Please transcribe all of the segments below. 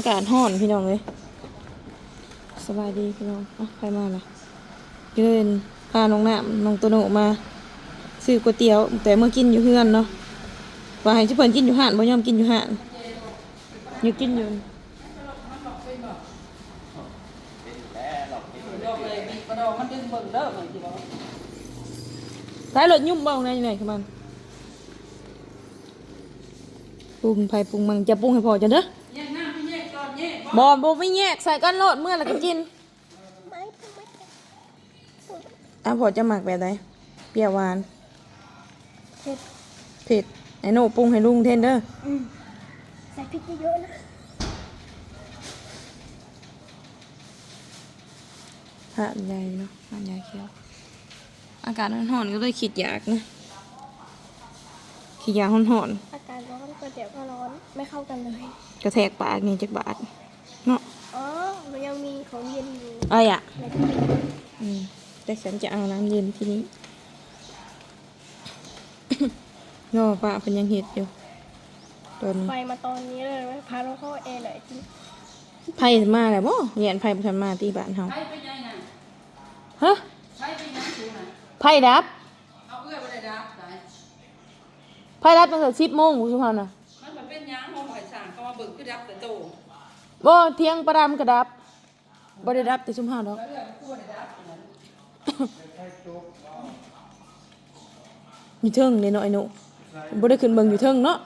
ากาศร้อนพี่น้องเลยสบายดีพี่น้องอะใครมาล่ะเดินพาน้องน้ำน้องโตโนมาซื้อก๋วยเตี๋ยว แต่เมื่อกินอยู่เฮือนเนาะว่าให้ชิเพิ่นกินอยู่ห้านบ่ยอมกินอยู่ห้านอยากกินอยู่ดอกเลยมีกระดองมันดึงเบิ่งเด้อเหมยรถยุ่มเบ้าในไหนขอมันปรุงไผ่ปรุงมันจะปรุงให้พอจะเด้อ บอบ่ไม่แยกใส่กันโลดเมื่อแล้วก็กินอะพอจะหมักแบบไหนเปรี้ยวหวานเผ็ดเผ็ดไอ้โน่ปรุงให้ลุงเทนเด้ออืมใส่พริกเยอะๆนะหาดใหญ่เนาะหาดใหญ่เขียว อากาศร้อนๆก็เลยขีดอยากนะขีดอยากร้อนอากาศร้อนก๋วยเตี๋ยวก็ร้อนไม่เข้ากันเลยๆกระแทกปากนี่จักบาทเนาะอ๋อ มันยังมีของเย็นอยู่เอ้ยอะในตู้เย็นอืมแต่ฉันจะเอาน้ำเย็นที่นี้โน่ป้าเป็นยังเห็ดอยู่ตอนนี้ไฟมาตอนนี้เลยไหมพาเราเข้าแอร์หน่อยจิไผ่มาแล้วบ่เหรียญไผ่ประทันมาตีบ้านเฮาใช้ไปยังน่ะฮะใช้ไปยังสูน่ะไผ่ดับเอาเอื้อไปเลยดับได้ไผ่ดับตั้งแต่สิบโมงคุณสุพรรณน่ะมันแบบเป็นยังห้องหอยสางเขามาเบิ่งคือดับแต่โตบ่เที่ยงประดามกระดับ บ่ได้ดับแต่ซุมเฮาดอกแล้วเอื้อมันกลัวได้ดับอย่างนั้นอยู่เทิงนี่เนาะไอ้หนูบ่ได้ขึ้นเบิ่งอยู่เทิงเนาะ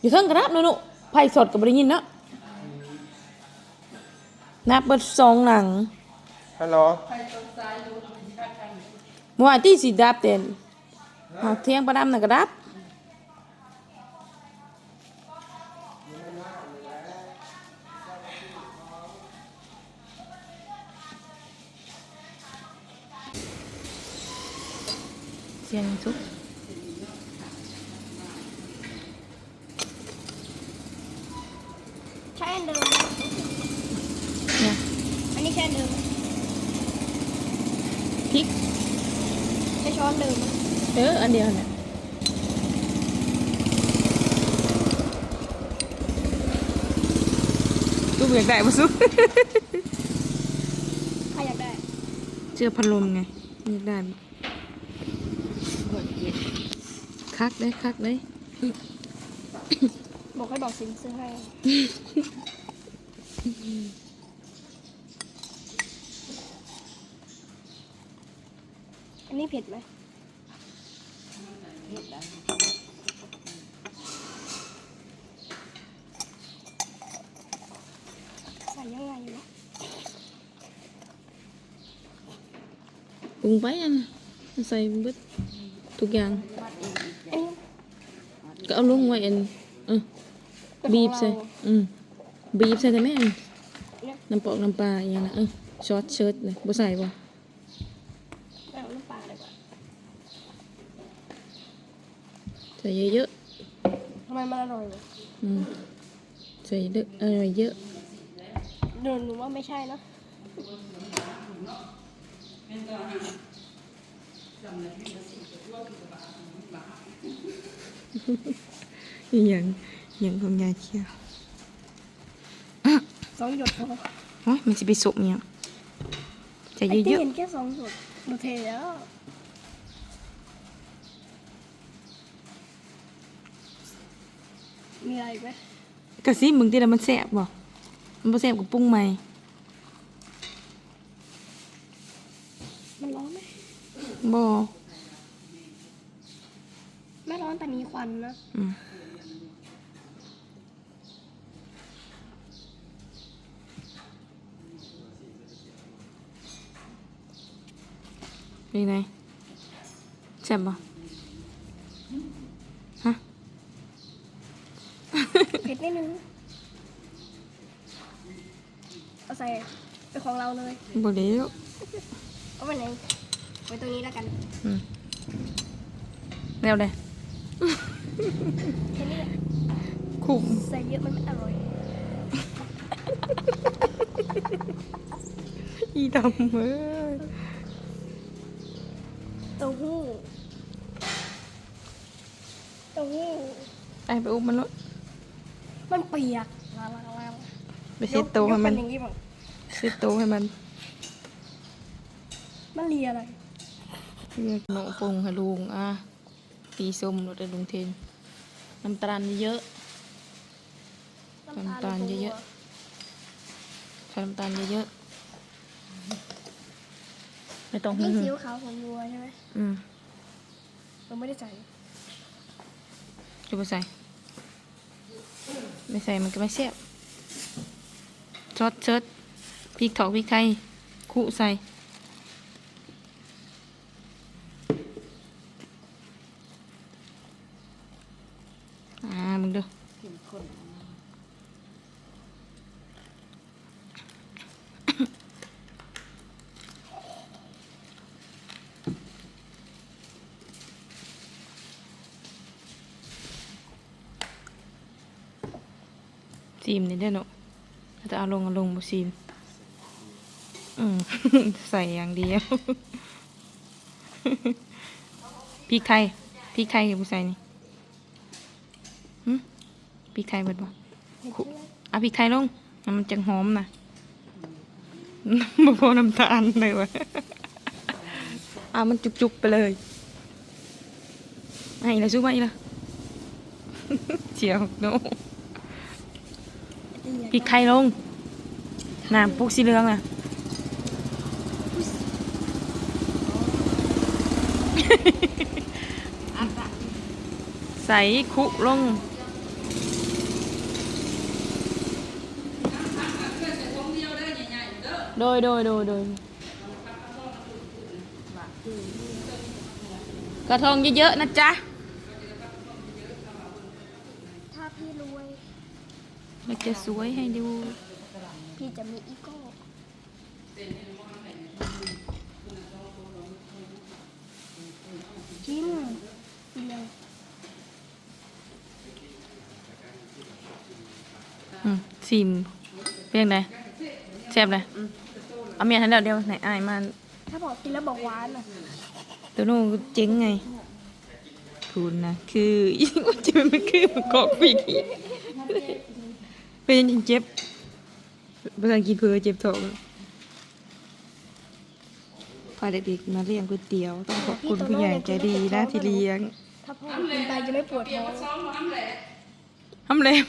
อยู่เทิงกระดับเนาะหนูไผ่สดก็บ่ได้ยินเนาะนับเบิดสองหลังฮัลโหลใครต้นซ้ายรู้มันดับกันเมื่อวานที่สิดับเต็นหากเที่ยงประดามน่ะกระดับ มพริกใช่ช้อนเดิมนะเอออันเดียวเนี่ยตู้อยากได้ปะซุใครอยากได้เชื่อพัดลมไง อยากได้ปะ คักเลยคักเลยบอกให้บอกสินซื้อให้อันนี้เผ็ดไหมใส่ยังไงวะปรุงไปอันใส่เบิด ทุกอย่างอันนี้ก็เอาลงไว้อันเออบีบใส่อืมบีบใส่แต่แม่อันเนี่ยน้ำปอกน้ำปลาอย่างนั้นนะเออซอสเชิดเลยบ่ใส่บ่เอาน้ำปลาเลยก่อนใส่เยอะทำไมมันอร่อยวะๆอืมใส่เยอะอร่อยเยอะเดินหนูว่าไม่ใช่นะ อีหยังอหยังของยายเคียวสองหยดพอโอ้ยมันสิไปสุกเนี่ยงใส่ไอ้เยที่อะเห็นแค่สองหยดหนูเทแล้วมีอะไรอีกไหมๆกะซิมึงที่แล้วมันแซ่บบ่มันบ่แซ่บก็ปรุงใหม่มันร้อนไหม บ่ไม่ร้อนแต่มีควันนะอืมเป็นไงแซ่บบ่ฮะเผ็ดนิดนึงเอาใส่เป็นของเราเลยบ่เลี้ยวเอาไปไหน ไว้ตรงนี้แล้วกันอืมแล้วเลยแค่นี้แหละคุ้มใส่เยอะมันไม่อร่อย อีดำเอ้ยเต้าหู้เต้าหู้ไปไปอุ้มมันแล้วมันเปียกลาลาลาไปเซ็ตโตวให้มันยกอย่างนี้บ้างเซ็ตโตวให้มัน มันเลียอะไร เรียกโนปงให้ลุงอะตีส้มรถได้ลุงเทนน้ำตาลเยอะน้ำตาลเยอะๆใส่น้ำตาลเยอะๆไม่ต้องนี่หึ่ซีงอิ๊วขาวของวัวใช่ไหมๆอืมเราไม่ได้ใส่จะไปใส่ ไม่ใส่มันก็ไม่แซ่บซอสเชิดพริกถอกพริกไทย คุใส่ามึงดูซีมนี่ได้อเนาะจะเอาลงเอาลงบ่ซีม อืม ใส่อย่างเดียว พริกไทย พริกไทยกับผู้ใส่นี่ หึพริกไทยเบิดบ่คุเอาพริกไทยลงน้ำมันจังหอมนะบ่พอน้ำตาลเลยวะอะมันจุกๆไปเลยไอ้ละสู้ไหมล่ะเจียวโนพริกไทยลงน้ำปุกสีเหลืองอะใส่คุลง โดยโดยโดยโดยกระทงเยอะๆนะจ๊ะ ถ้าพี่รวย เราจะสวยให้ดู พี่จะมีอีโก้ชิมกินเลยอืมซิมเป็นยังไง แซ่บเลยเอาเมียทันเดียวเดียวไหนอายมาถ้าบอกกินแล้วบอกหวานอะตัวนู้นก็เจ๊งไงคุณนะคือยิ่งว่าจะมันคือมันกอกปีกอีกเป็นยังเจ็บภาษาอังกฤษเพื่อเจ็บท้องพาเด็กๆมาเลี้ยงก๋วยเตี๋ยว ต้องขอบคุณผู้ใหญ่ใจดีนะที่เลี้ยง ถ้าพ่อกินไปจะไม่ปวดเกี่ยท้วองกับซ้อมมาทำแหละทำแหลม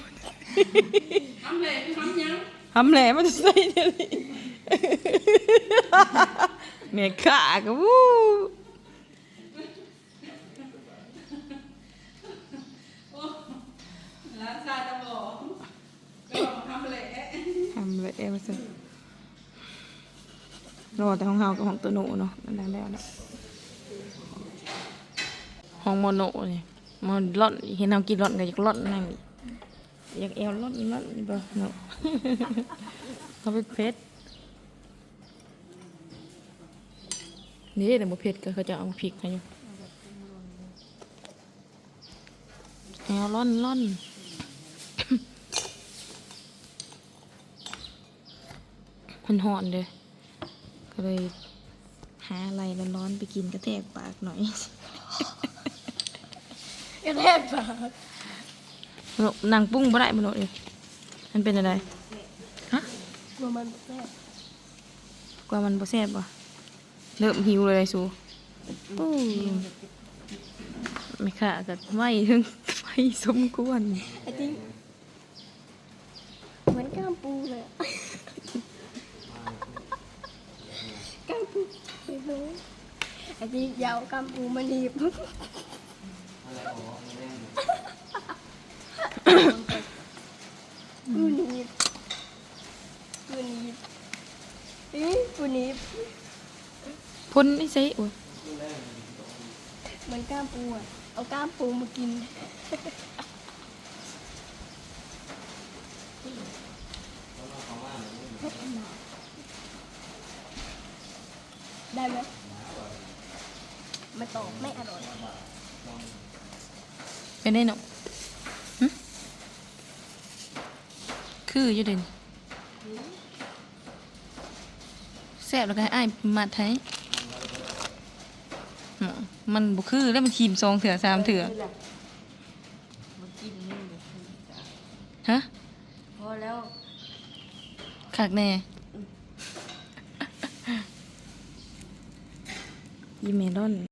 ทำแหละคือทำยัง ทำแหลมมันจะใส่เดี๋ยวนี้เมียขาก็วู้ร้านซาตะบอกก็บอกทำแหละทำเลยเอวสิรอแต่ของเฮากับของตัวหนูเนาะนั่นแหละแล้วนะห้องโมโนนี่มันร่อนเห็นเฮากินร่อนก็อยากร่อนนั่นนี่ อยากเอวร่อนร่อนนี่บ่เนาะเขาเป็นเพชรนี่แต่บ่เผ็ดก็เขาจะเอาพริกให้อยู่แอวร่อนร่อนมันหอนเลยก็เลยหาอะไรร้อนๆไปกินกระแทกปากหน่อย กระแทกปาก นางปุ้งบ่ได้บ่โนเองมันเป็นอะไรฮะกลัวมันแทกกว่ามันบ่แซ่บบ่เริ่มหิวเลยสูปู้ไม่ค่ะกับไม่ถึงไม่สมควรไอ้ติ๊งเหมือนกล้ามปูเลยอะกล้ามปูไม่รู้ไอ้ติ๊งอยาวกล้ามปูมาหนีบ ปูนีบปูนีบเอ้ยปูนีบพ้นไม่ใช่โอ้ยเหมือนกล้ามปูอะ เอากล้ามปูมากิน ได้ไหมม่ตอบไม่อร่อย เป็นได้เนาะ คืออยู่เด่นแซ่บแล้วก็ให้อ้ายมาไทยอืมมันบ่คือแล้วมันขีมซองเถื่อสามเถื่อฮะพอแล้วคักแน่ยีเมลอน